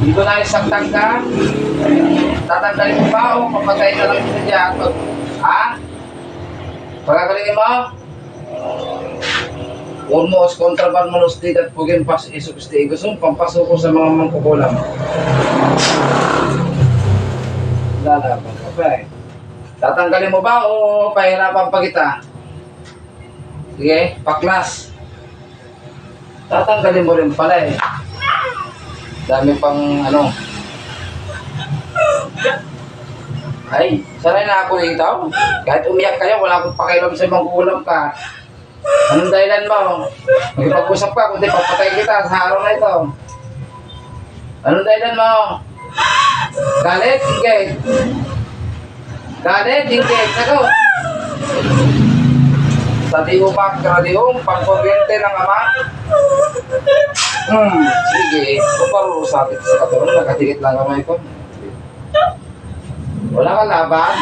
Ko na isaktan ka. Tatanggalin mo ba o papatay na lang kita dyan? Ha? Pagkakalingin mo? Almost kontraban malos di at pugin pas iso pisti gusto pampasok sa mga mangkukulam. Lalaban ka pa eh. Tatanggalin mo ba o pahirapan pa kita? Sige, paklas. Tatanggalin mo rin pala eh. Dami pang ano. Ay, sanay na ako dito. Kahit umiyak kayo, wala akong pakialam sa ibang kulam ka. Anong dahilan mo? Magpag-usap ka, kundi papatay kita sa araw na ito. Anong dahilan mo? Galit, ingay. Galit, ingay. Sagot. Sa diumak, sa dium, pagkuryente ng ama. Hmm, sige. Kung parang sakit sa katawan, nakatikit lang kamay ko. Wala kang laban?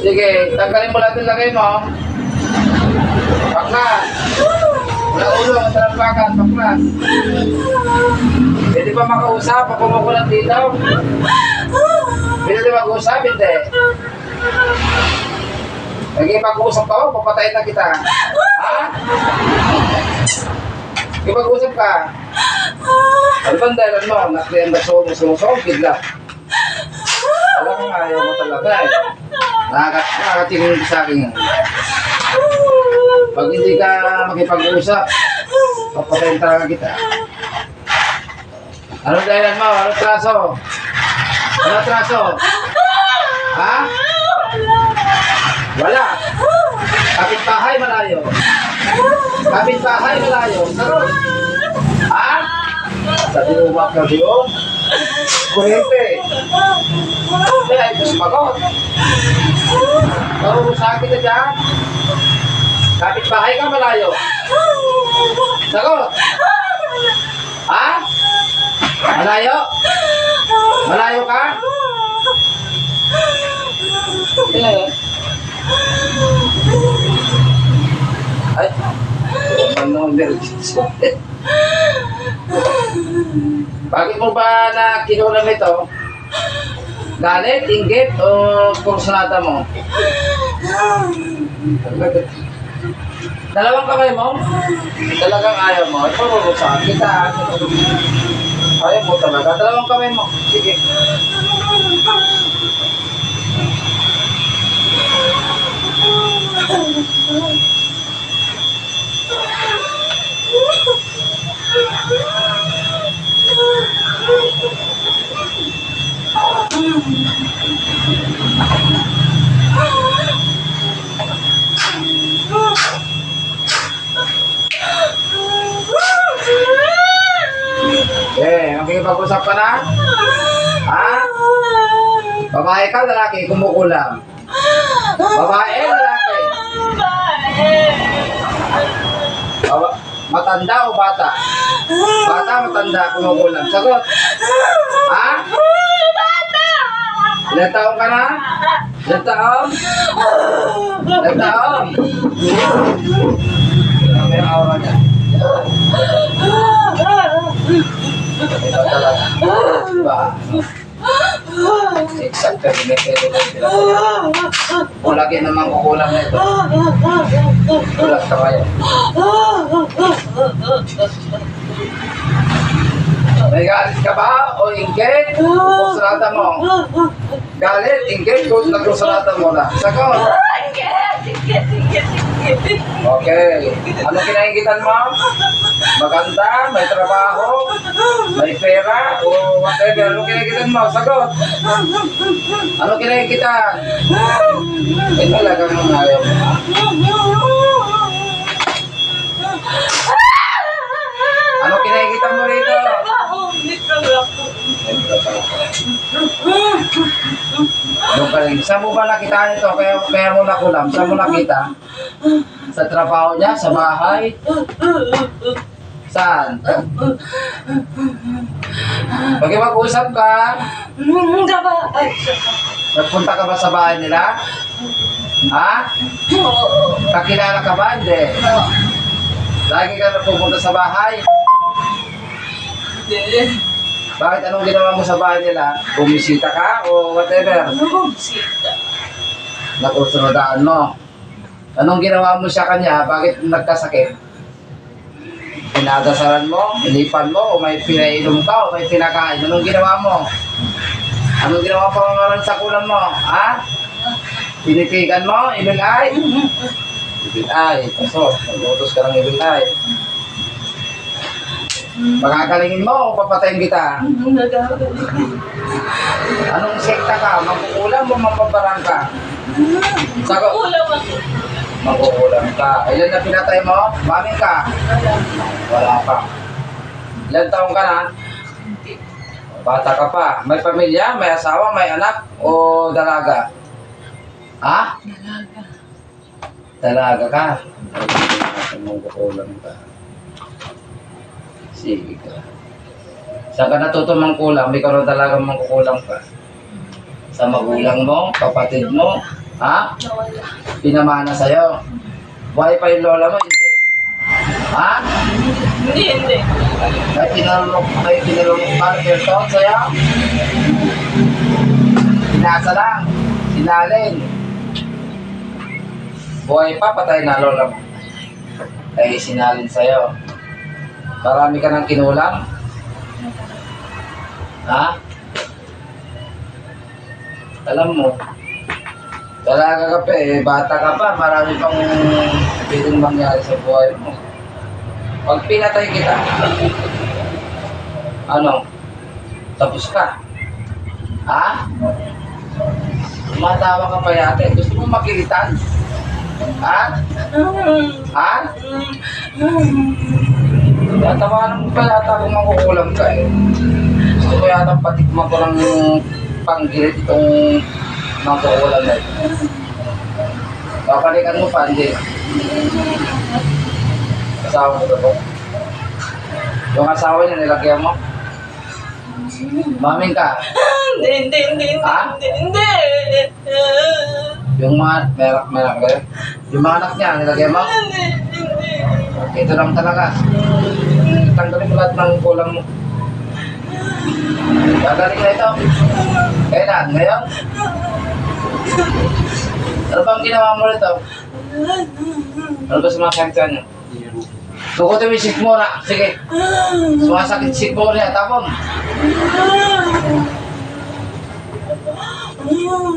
Sige, tanggalin mo lahat yung lagay mo. Paklas. Wala ulo, talampakan, paklas. Pwede ba makausap? Lang dito. Pwede mag-usap? Hindi. Naging-pag-usap ka ba? Papatayin na kita. Ha? Naging-pag-usap ka. Ano bang dahilan mo? Nakriyan na so, sumusok, bigla. Alam mo, ayaw mo talaga eh. Nakakat nakakatingin ka sa akin. Pag hindi ka makipag-usap, papatayin talaga kita. Ano dahilan mo? Ano traso? Ano traso? Ha? Wala. Kapit bahay malayo. Kapit bahay malayo. Sagot. Ha? Sa dinumak na diyon. Kuryente. Hindi, ay sumagot. Marunong sa akin na dyan. Kapit bahay ka malayo. Sagot. Ha? Malayo? Malayo ka? Eh. Ay. Ano Bakit mo ba na kinulam ito? Galit, inggit, o kursunata mo? Dalawang kamay mo? Talagang ayaw mo? Ito, sa kita. Ayaw mo talaga. Dalawang kamay mo. Sige. Makikipag-usap ka na? Ha? Babae ka, lalaki, kumukulam. Babae, lalaki. Baba, matanda o bata? Bata, matanda, kumukulam. Sagot. Ha? Ilan taon ka na? Ilan taon? Ilan taon? May aura niya. Exact perimeter nila. Kung lagi naman kukulam na ito. Kulang sa kaya. May galit ka ba o inggit? Kung sarata mo. Galit, inggit, kung nagkusalata mo na. Sagot. Okay. Ano kinaingitan mo? Maganda, may trabaho, may pera, o whatever. Ano kinaingitan mo? Sagot. Ano kinaingitan? Eh talagang ayaw mo. Ano kinaingitan mo rito? Doon ka rin. Saan mo ba nakita ito? Kaya, kaya mo nakulam. Saan mo nakita? Sa trabaho niya? Sa bahay? Saan? Pag mag-usap ka, nagpunta ka ba sa bahay nila? Ha? Kakilala ka ba? Hindi. Lagi ka na pupunta sa bahay? Bakit anong ginawa mo sa bahay nila? Bumisita ka o whatever? Ano bisita? Nakusunodaan mo. Anong ginawa mo sa kanya? Bakit nagkasakit? Pinadasalan mo? Inipan mo? O may pinainom ka? O may pinakain? Anong ginawa mo? Anong ginawa pa sa kulam mo? Ha? Tinitigan mo? Ibil ay? Ibil ay. Kaso, nag-utos ka ng ibil ay. Pagagalingin mo o papatayin kita? Ano? Anong sekta ka? Magkukulam o mapabarang ka? Sagot. Ako. Magkukulam ka. Ilan na pinatay mo? Maming ka? Wala. Pa. Ilan taong ka na? Bata ka pa. May pamilya, may asawa, may anak, o dalaga? Ha? Dalaga. Dalaga ka. Magkukulam ka. Sige ka. Saan ka natuto mangkulam? Ikaw na talaga mangkukulam ka. Sa magulang mo, kapatid mo, ha? Pinamana sa'yo. Buhay pa yung lola mo, hindi. Ha? Hindi, hindi. May pinalok, may pinalok partner to sa'yo? Pinasa lang. Sinalin. Buhay pa, patay na lola mo. Ay, sinalin sa'yo. Marami ka ng kinulam? Ha? Alam mo, talaga ka pa eh, bata ka pa, marami pang pwedeng mangyari sa buhay mo. Pag pinatay kita, ano, tapos ka. Ha? Tumatawa ka pa yate, gusto mo makilitan? Ha? Ha? Tatawanan mo pa yata kung makukulam ka eh. Gusto ko yata patikman ko ng panggilit itong makukulam na ito. Babalikan mo pa, hindi. Asawa mo ba to? Yung asawa niya nilagyan mo? Maming ka? Hindi, hindi, hindi, Ha? hindi, hindi. Yung mga, merak, merak yun? Yung mga anak niya, nilagyan mo? Hindi, hindi. Ito lang talaga. Tanggalin mo lahat ng kulang mo. Gagaling na ito. Kailan? Ngayon? Ano bang ginawa mo rito? Ano ba sumasakit ka niyo? Tukutin mo yung sikmura. Sige. Sumasakit sikmura niya. Tapon.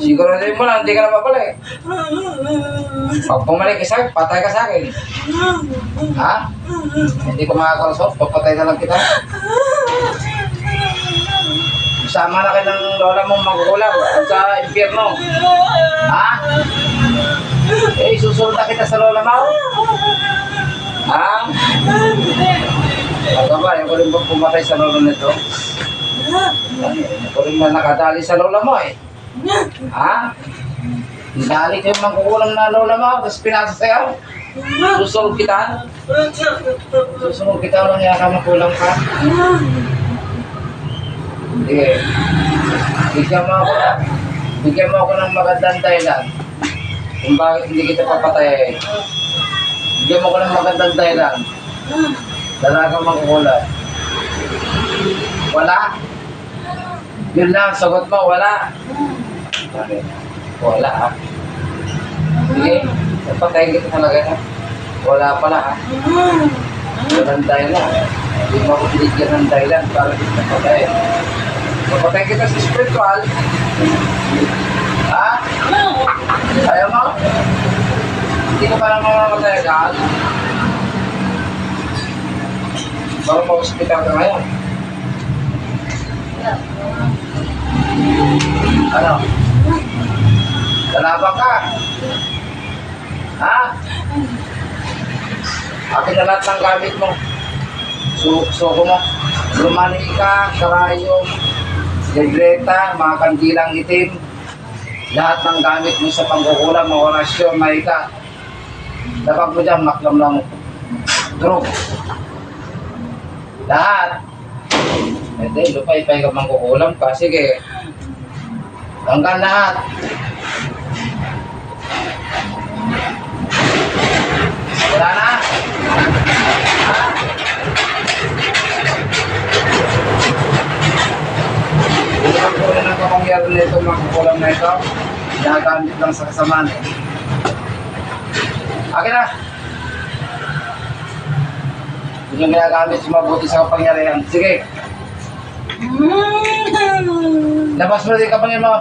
Siguro din mo lang, hindi ka na babalik. Pag bumalik ka sa patay ka sa. Ha? Hindi ko makakalusot, papatay na lang kita. Sama na kayo ng lola mong magkukulam sa impyerno. Ha? Eh, susunod na kita sa lola mo. Ha? Ano ba, yung ko rin ba pumatay sa lola nito? Yung ko rin na nakadali sa lola mo eh. Ha? Dali kayo magkukulam na lola mo, tapos pinasa sa'yo. Susunod kita. Susunod kita lang yaka makulang ka. Sige. Bigyan mo ako na, bigyan mo ako ng magandang dahilan kung bakit hindi kita papatayin. Bigyan mo ako ng magandang dahilan. Dalagang magkukulan. Wala? Yun lang, sagot mo, wala. Wala ha. Sige, papatayin kita talaga na. Wala pala ha. Walang dahilan. Hindi mo ako binigyan ng dahilan para kita patayin. Papatayin kita sa spiritual. Ha? Ayaw mo? Hindi ka parang mamamatay agad? Baka ma-hospital ka ngayon. Ano? Lalaban ka? Ha? Akin na lahat ng gamit mo. Su suko mo. Lumanika, karayom, legreta, mga kandilang itim. Lahat ng gamit mo sa pangkukulam, mga orasyon, maika. Dapat mo dyan, maklam lang. Group. Lahat. Hindi, lupay-pay ka mangkukulam ka. Sige. Tanggal lahat. Wala na. Nito mga kulang na ito, ginagamit lang sa kasamaan. Akin na! Hindi yung ginagamit yung mabuti sa kapangyarihan. Sige, labas mo din kapangyarihan mo.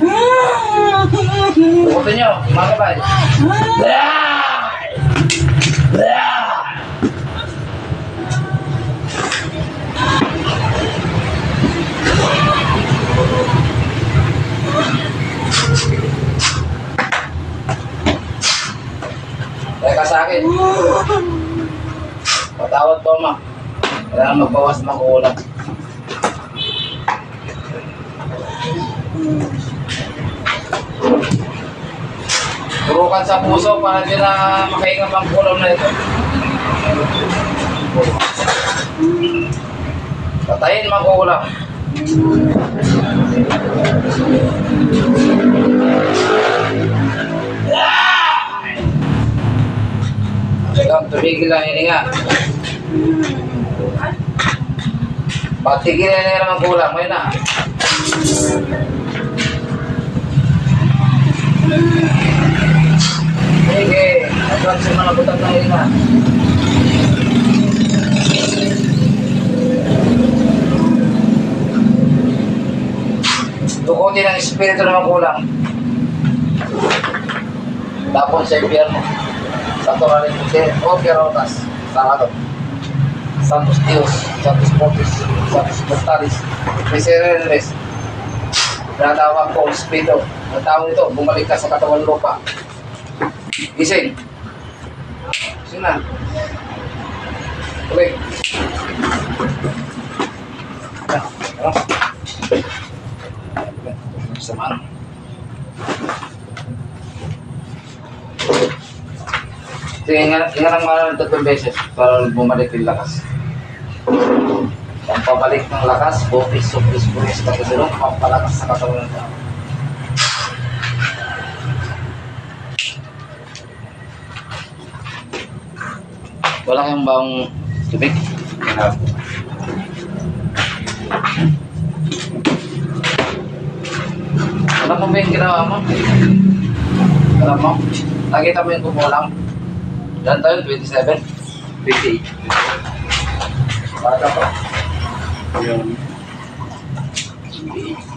Tukutin nyo, mga kabay. Teka Kailangan magbawas ng kulang. Turukan sa puso para di na makahinga ang kulam na ito. Patayin mga kulang. Ikaw, tumigil lang hininga. Patigil na naman ang kulang. Ngayon na. Sige, agad sa mga butang na hininga. Tukutin ang espiritu ng kulang. Tapos sa impyerno. Sa Torah ng Puti, o Pierotas, Sábado. Santos Dios, Santos Fortis, Santos Mortalis, Misereres. Natawag ko ang espiritu. Ang tao nito, bumalik ka sa katawan lupa. Gising. Gising na. Ah, ano? Sama. Sige, nga, nga lang mga tatlong beses para bumalik yung lakas. Ang pabalik ng lakas, bukis, supis, pulis, kakasunod, pampalakas sa katawan ng. Wala kayong bang tubig? Wala. Alam mo ba yung ginawa mo? Alam mo? Nakita mo yung kumulang? Ilan tayo? 27? 28. Bata pa. Ayan. 28.